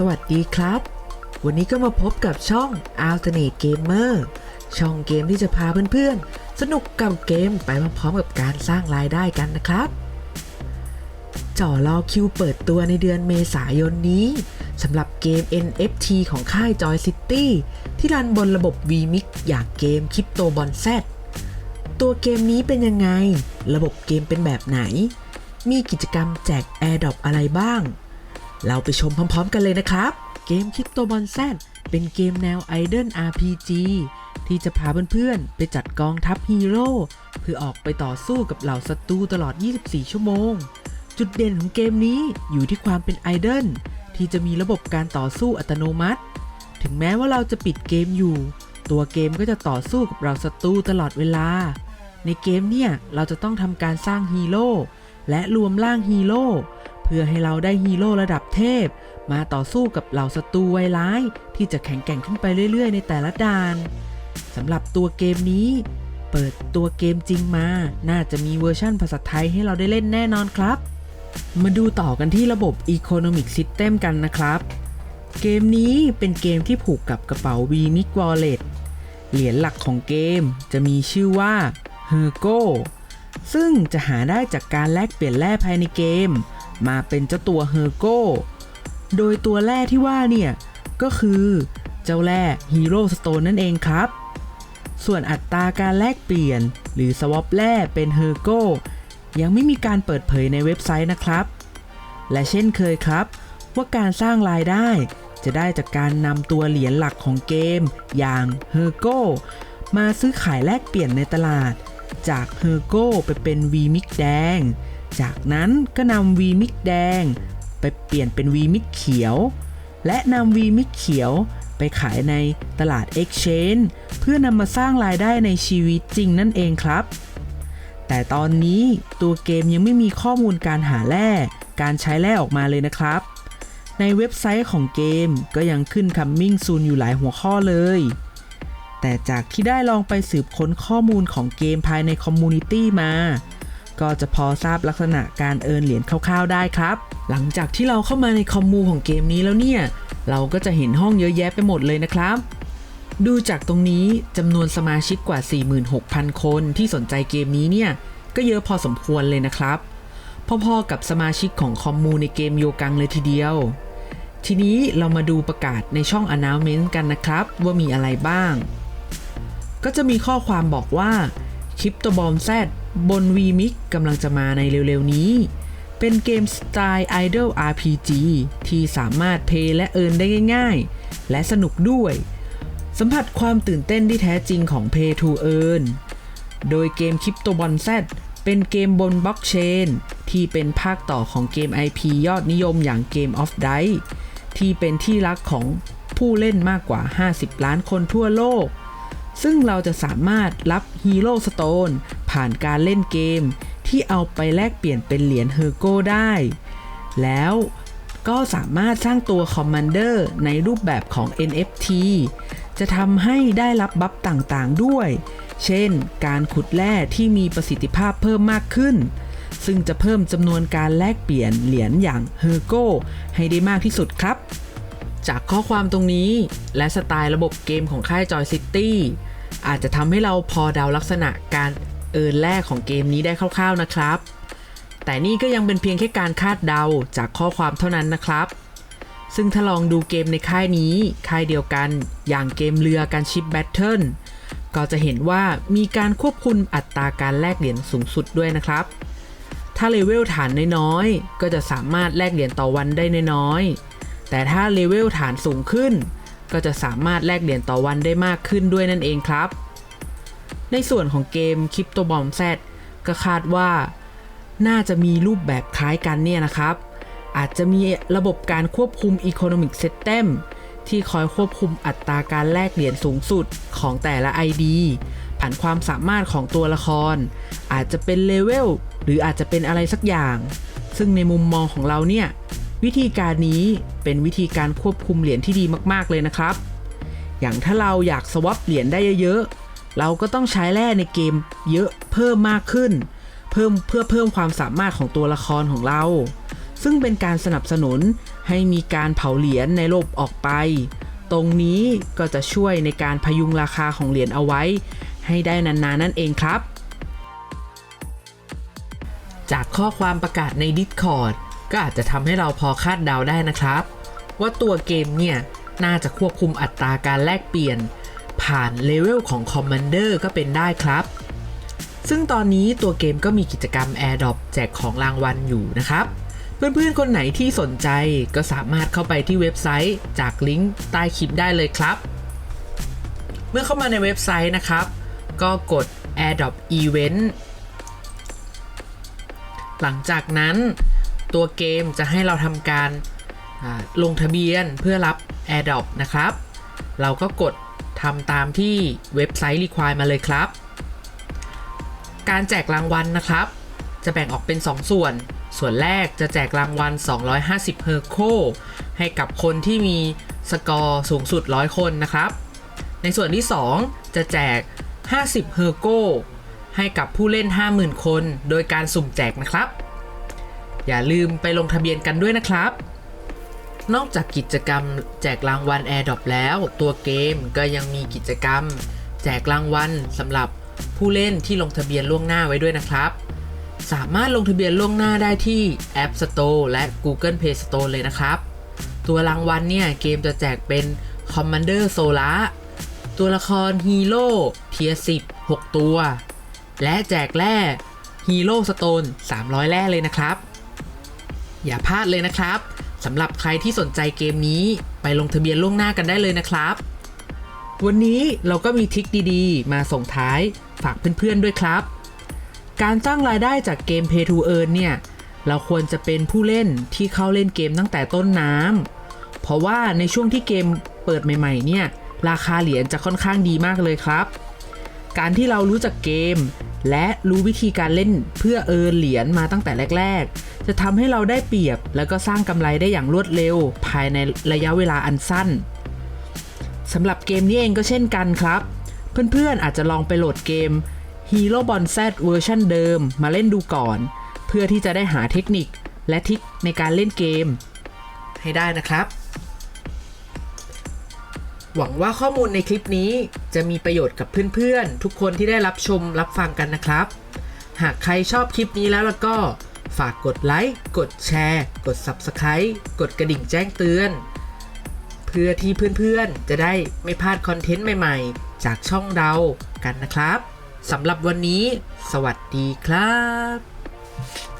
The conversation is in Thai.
สวัสดีครับ วันนี้ก็มาพบกับช่อง Alternate Gamer ช่องเกมที่จะพาเพื่อนๆ สนุกกับเกมไปพร้อมๆกับการสร้างรายได้กันนะครับจ่อรอคิวเปิดตัวในเดือนเมษายนนี้สำหรับเกม NFT ของค่าย Joy City ที่รันบนระบบ VMix อย่างเกม Crypto b o n Z ตัวเกมนี้เป็นยังไง ระบบเกมเป็นแบบไหน มีกิจกรรมแจก Airdrop อะไรบ้าง เราไปชมพร้อมๆกันเลยนะครับ เกมคิ p โตบอลแซเป็นเกมแนวไอเด l RPG ที่จะพาเพื่อนๆ ไปจัดกองทัพฮีโร่เพื่อออกไปต่อสู้กับเหล่าศัตรูตลอด 24 ชั่วโมง จุดเด่นของเกมนี้อยู่ที่ความเป็นไอเด l ที่จะมีระบบการต่อสู้อัตโนมัติ ถึงแม้ว่าเราจะปิดเกมอยู่ ตัวเกมก็จะต่อสู้กับเราศัตรูตลอดเวลา ในเกมเนี่ยเราจะต้องทำการสร้างฮีโร่และรวมร่างฮีโร่ พื่อให้เราได้ฮีโร่ระดับเทพ มาต่อสู้กับเหล่าศัตรูไวร้าย ที่จะแข็งแกร่งขึ้นไปเรื่อย ๆ ในแต่ละด่านสำหรับตัวเกมนี้ เปิดตัวเกมจริงมา น่าจะมีเวอร์ชั่นภาษาไทยให้เราได้เล่นแน่นอนครับ มาดูต่อกันที่ระบบ Economic System กันนะครับ เกมนี้เป็นเกมที่ผูกกับกระเป๋า v m i c Wallet เหรียญหลักของเกมจะมีชื่อว่า h e r g o ซึ่งจะหาได้จากการแลกเปลี่ยนแร่ภายในเกม มาเป็นเจ้าตัว h e r g o โก้ โดยตัวแร่ที่ว่าเนี่ย ก็คือเจ้าแร่ Hero Stone นั่นเองครับ ส่วนอัตราการแลกเปลี่ยน หรือ swap แร่เป็น h e r g o ยังไม่มีการเปิดเผยในเว็บไซต์นะครับ และเช่นเคยครับ ว่าการสร้างรายได้จะได้จากการนำตัวเหรียญหลักของเกม อย่าง h e r g o มาซื้อขายแลกเปลี่ยนในตลาด จาก h e r g o ไปเป็น v m i x แดง จากนั้นก็นำ v m i x แดง ไปเปลี่ยนเป็น v m i x เขียว และนำ v m i x เขียวไปขายในตลาด Exchange เพื่อนำมาสร้างรายได้ในชีวิตจริงนั่นเองครับ แต่ตอนนี้ตัวเกมยังไม่มีข้อมูลการหาแร่การใช้แร่ออกมาเลยนะครับ ในเว็บไซต์ของเกมก็ยังขึ้น Coming Soon อยู่หลายหัวข้อเลย แต่จากที่ได้ลองไปสืบค้นข้อมูลของเกมภายในคอมมูนิตี้มา ก็จะพอทราบลักษณะการเอินเหรียญคร่าวๆได้ครับ หลังจากที่เราเข้ามาในคอมมูของเกมนี้แล้วเนี่ย เราก็จะเห็นห้องเยอะแยะไปหมดเลยนะครับ ดูจากตรงนี้จำนวนสมาชิกกว่า 46,000 คนที่สนใจเกมนี้เนี่ยก็เยอะพอสมควรเลยนะครับ พอๆกับสมาชิกของคอมมูในเกมโยกังเลยทีเดียว ทีนี้เรามาดูประกาศในช่อง announcement กันนะครับ ว่ามีอะไรบ้าง ก็จะมีข้อความบอกว่า คริปโตบอมแซดบน VMix กำลังจะมาในเร็วๆนี้ เป็นเกมสไตล์ Idle RPG ที่สามารถเพย์และเอิร์นได้ง่ายๆ และสนุกด้วย สัมผัสความตื่นเต้นที่แท้จริงของ Pay to Earn โดยเกม Crypto b o n Z เป็นเกมบนบล็อกเชนที่เป็นภาคต่อของเกม IP ยอดนิยมอย่าง Game of Dice ที่เป็นที่รักของผู้เล่นมากกว่า 50 ล้านคนทั่วโลก ซึ่งเราจะสามารถรับ Hero Stone ผ่านการเล่นเกม ที่เอาไปแลกเปลี่ยนเป็นเหรียญเฮอร์โกได้ แล้วก็สามารถสร้างตัวคอมมานเดอร์ในรูปแบบของ NFT จะทำให้ได้รับบัฟต่างๆด้วย เช่น การขุดแร่ที่มีประสิทธิภาพเพิ่มมากขึ้น ซึ่งจะเพิ่มจำนวนการแลกเปลี่ยนเหรียญอย่างเฮอร์โกให้ได้มากที่สุดครับจากข้อความตรงนี้และสไตล์ระบบเกมของค่าย Joy City อาจจะทำให้เราพอเดาลักษณะการเอินแรกของเกมนี้ได้คร่าวๆนะครับ แต่นี่ก็ยังเป็นเพียงแค่การคาดเดาจากข้อความเท่านั้นนะครับ ซึ่งถ้าลองดูเกมในค่ายนี้ ค่ายเดียวกัน อย่างเกมเรือการชิปแบทเทิลก็จะเห็นว่ามีการควบคุมอัตราการแลกเหรียญสูงสุดด้วยนะครับ ถ้าเลเวลฐานน้อยๆ ก็จะสามารถแลกเหรียญต่อวันได้น้อยๆ แต่ถ้าเลเวลฐานสูงขึ้น ก็จะสามารถแลกเหรียญต่อวันได้มากขึ้นด้วยนั่นเองครับ ในส่วนของเกม Crypto Bomb Z ก็คาดว่า น่าจะมีรูปแบบคล้ายกันเนี่ยนะครับ อาจจะมีระบบการควบคุม Economic System ที่คอยควบคุมอัตราการแลกเหรียญสูงสุดของแต่ละ ID ผ่านความสามารถของตัวละคร อาจจะเป็นเลเวลหรืออาจจะเป็นอะไรสักอย่าง ซึ่งในมุมมองของเราเนี่ย วิธีการนี้เป็นวิธีการควบคุมเหรียญที่ดีมากๆเลยนะครับ อย่างถ้าเราอยากสวอปเหรียญได้เยอะๆ เราก็ต้องใช้แร่ในเกมเยอะเพิ่มมากขึ้น เพิ่มเพื่อเพิ่มความสามารถของตัวละครของเรา ซึ่งเป็นการสนับสนุนให้มีการเผาเหรียญในโลกออกไป ตรงนี้ก็จะช่วยในการพยุงราคาของเหรียญเอาไว้ ให้ได้นานๆนั่นเองครับ จากข้อความประกาศใน Discord ก็อาจจะทำให้เราพอคาดเดาได้นะครับ ว่าตัวเกมเนี่ยน่าจะควบคุมอัตราการแลกเปลี่ยน ผ่านเลเวลของ Commander ก็เป็นได้ครับ ซึ่งตอนนี้ตัวเกมก็มีกิจกรรม AirDrop แจกของรางวัลอยู่นะครับ เพื่อนๆ คนไหนที่สนใจก็สามารถเข้าไปที่เว็บไซต์จากลิงก์ใต้คลิปได้เลยครับ เมื่อเข้ามาในเว็บไซต์นะครับ ก็กด AirDrop Event หลังจากนั้น ตัวเกมจะให้เราทำการลงทะเบียนเพื่อรับ AirDrop นะครับ เราก็กดทำตามที่เว็บไซต์ Require มาเลยครับ การแจกรางวัลนะครับ จะแบ่งออกเป็น 2 ส่วน ส่วนแรกจะแจกรางวัล 250 เฮอร์โค ให้กับคนที่มีสกอร์สูงสุด 100 คนนะครับ ในส่วนที่ 2 จะแจก 50 เฮอร์โกให้กับผู้เล่น 50,000 คน โดยการสุ่มแจกนะครับ อย่าลืมไปลงทะเบียนกันด้วยนะครับ นอกจากกิจกรรมแจกรางวัล AirDrop แล้ว ตัวเกมก็ยังมีกิจกรรม แจกรางวัลสำหรับผู้เล่นที่ลงทะเบียนล่วงหน้าไว้ด้วยนะครับ สามารถลงทะเบียนล่วงหน้าได้ที่ App Store และ Google Play Store เลยนะครับ ตัวรางวัลเนี่ยเกมจะแจกเป็น Commander Solar ตัวละครฮีโร่เทีย10 6ตัว และแจกแร่ฮีโร่สโตน300 แร่เลยนะครับ อย่าพลาดเลยนะครับสำหรับใครที่สนใจเกมนี้ไปลงทะเบียนล่วงหน้ากันได้เลยนะครับ วันนี้เราก็มีทริคดีๆ มาส่งท้ายฝากเพื่อนๆด้วยครับ การสร้างรายได้จากเกม Pay to Earn เนี่ย เราควรจะเป็นผู้เล่นที่เข้าเล่นเกมตั้งแต่ต้นน้ำเพราะว่าในช่วงที่เกมเปิดใหม่ๆ เนี่ย ราคาเหรียญจะค่อนข้างดีมากเลยครับ การที่เรารู้จักเกม และรู้วิธีการเล่นเพื่อเอินเหรียญมาตั้งแต่แรกๆ จะทำให้เราได้เปรียบ แล้วก็สร้างกำไรได้อย่างรวดเร็ว ภายในระยะเวลาอันสั้นสำหรับเกมนี้เองก็เช่นกันครับ เพื่อนๆอาจจะลองไปโหลดเกม Hero b o n Z เวอร์ชันเดิมมาเล่นดูก่อน เพื่อที่จะได้หาเทคนิคและทิคในการเล่นเกม ให้ได้นะครับ หวังว่าข้อมูลในคลิปนี้จะมีประโยชน์กับเพื่อนๆ ทุกคนที่ได้รับชมรับฟังกันนะครับ หากใครชอบคลิปนี้แล้วแล้วก็ ฝากกดไลค์ กดแชร์ กด Subscribe กดกระดิ่งแจ้งเตือน เพื่อที่เพื่อนๆ จะได้ไม่พลาดคอนเทนต์ใหม่ๆ จากช่องเรากันนะครับสำหรับวันนี้ สวัสดีครับ